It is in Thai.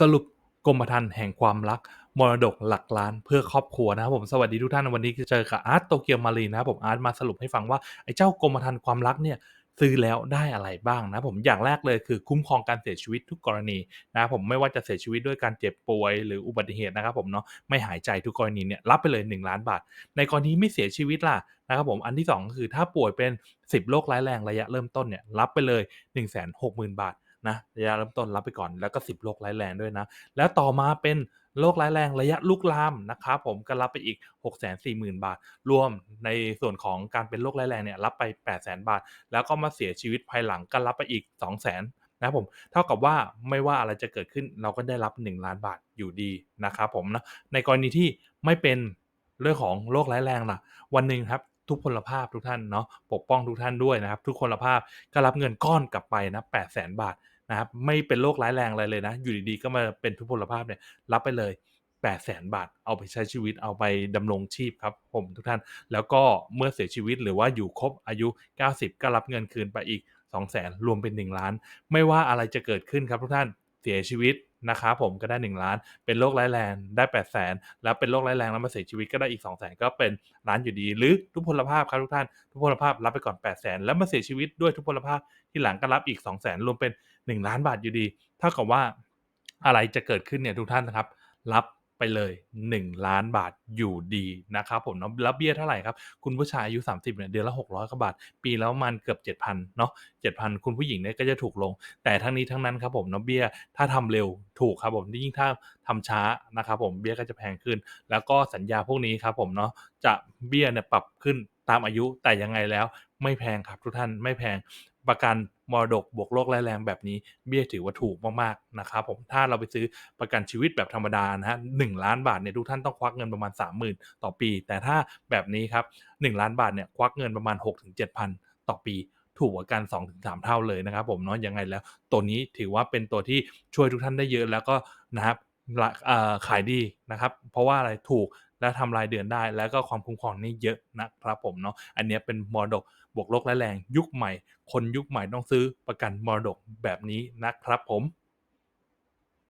สรุปกรมธรรม์แห่งความรักมรดกหลักล้านเพื่อครอบครัวนะครับผมสวัสดีทุกท่านวันนี้เจอกับอาร์ตโตเกียวมารีนะครับผมอาร์ตมาสรุปให้ฟังว่าไอ้เจ้ากรมธรรม์ความรักเนี่ยซื้อแล้วได้อะไรบ้างนะผมอย่างแรกเลยคือคุ้มครองการเสียชีวิตทุกกรณีนะครับผมไม่ว่าจะเสียชีวิตด้วยการเจ็บป่วย หรืออุบัติเหตุนะครับผมเนาะไม่หายใจทุกกรณีเนี่ยรับไปเลย 1 ล้านบาท ในกรณีไม่เสียชีวิตล่ะนะครับผมอันที่2คือถ้าป่วยเป็น 10 โรคร้ายแรงระยะเริ่มต้นเนี่ยรับไปเลย 160,000 บาท นะระยะเริ่มต้นรับไปก่อนแล้วก็ 10โรคร้ายแรงด้วยนะ แล้วต่อมาเป็นโรคร้ายแรงระยะลุกลามนะครับผมก็รับไปอีก 640,000 บาท รวมในส่วนของการเป็นโรคร้ายแรงเนี่ยรับไป 800,000 บาท แล้วก็มาเสียชีวิตภายหลังก็รับไปอีก 200,000นะครับผมเท่ากับว่าไม่ว่าอะไรจะเกิดขึ้นเราก็ได้รับ 1 ล้านบาทอยู่ดีนะครับผมนะในกรณีที่ไม่เป็นเรื่องของโรคร้ายแรงล่ะ วันหนึ่งครับ ทุกพลภาพทุกท่านเนาะปกป้องทุกท่านด้วยนะครับ ทุกพลภาพก็รับเงินก้อนกลับไปนะ800,000บาทนะครับไม่เป็นโรคร้ายแรงอะไรเลยนะ อยู่ดีๆก็มาเป็นทุพพลภาพเนี่ยรับไปเลย800,000บาท เอาไปใช้ชีวิตเอาไปดำรงชีพครับผมทุกท่าน แล้วก็เมื่อเสียชีวิตหรือว่าอยู่ครบอายุ 90 ก็รับเงินคืนไปอีก 200,000รวมเป็น 1 ล้าน ไม่ว่าอะไรจะเกิดขึ้นครับทุกท่านเสียชีวิต นะครับผมก็ได้ 1 ล้าน เป็นโรคร้ายแรงได้8 0 0 0 0นแล้วเป็นโรคร้ายแรงแล้วมาเสียชีวิตก็ได้อีก200,000ก็เป็นล้านอยู่ดี หรือทุพพลภาพครับทุกท่าน ทุพพลภาพรับไปก่อน800,000แล้วมาเสียชีวิตด้วยทุพพลภาพที่หลังก็รับอีก 2 0 0 0 0นรวมเป็น 1 ล้านบาทอยู่ดี เท่ากับว่าอะไรจะเกิดขึ้นเนี่ยทุกท่านนะครับ รับ ไปเลย 1 ล้านบาทอยู่ดีนะครับผมเนาะแล้วเบี้ยเท่าไหร่ครับ คุณผู้ชายอายุ 30เนี่ยเดือนละ 600กว่าบาท ปีแล้วมันเกือบ 7,000เนาะ7,000 คุณผู้หญิงเนี่ยก็จะถูกลง แต่ทั้งนี้ทั้งนั้นครับผมเนาะเบี้ยถ้าทำเร็วถูกครับผมยิ่งถ้าทำช้านะครับผมเบี้ยก็จะแพงขึ้น แล้วก็สัญญาพวกนี้ครับผมเนาะจะเบี้ยเนี่ยปรับขึ้นตามอายุแต่ยังไงแล้วไม่แพงครับทุกท่านไม่แพงประกัน มรดกบวกโรคร้ายแรงแบบนี้เบี้ยถือว่าถูกมากๆนะครับผมถ้าเราไปซื้อประกันชีวิตแบบธรรมดานะฮะหล้านบาทเนี่ยทุกท่านต้องควักเงินประมาณ 30,000 ต่อปี แต่ถ้าแบบนี้ครับ1ล้านบาทเนี่ยควักเงินประมาณ 6-7,000 ต่อปีถูกกว่ากัน2-3 เท่าเลยนะครับผมเนาะยังไงแล้ว ตัวนี้ถือว่าเป็นตัวที่ช่วยทุกท่านได้เยอะแล้วก็นะครับขายดีนะครับ เพราะว่าอะไรถูก และทำรายเดือนได้ แล้วก็ความคุ้มครองนี่เยอะนะครับผมเนาะอันนี้เป็นมรดกบวกโรคร้ายแรงยุคใหม่ คนยุคใหม่ต้องซื้อประกันมรดกแบบนี้นะครับผม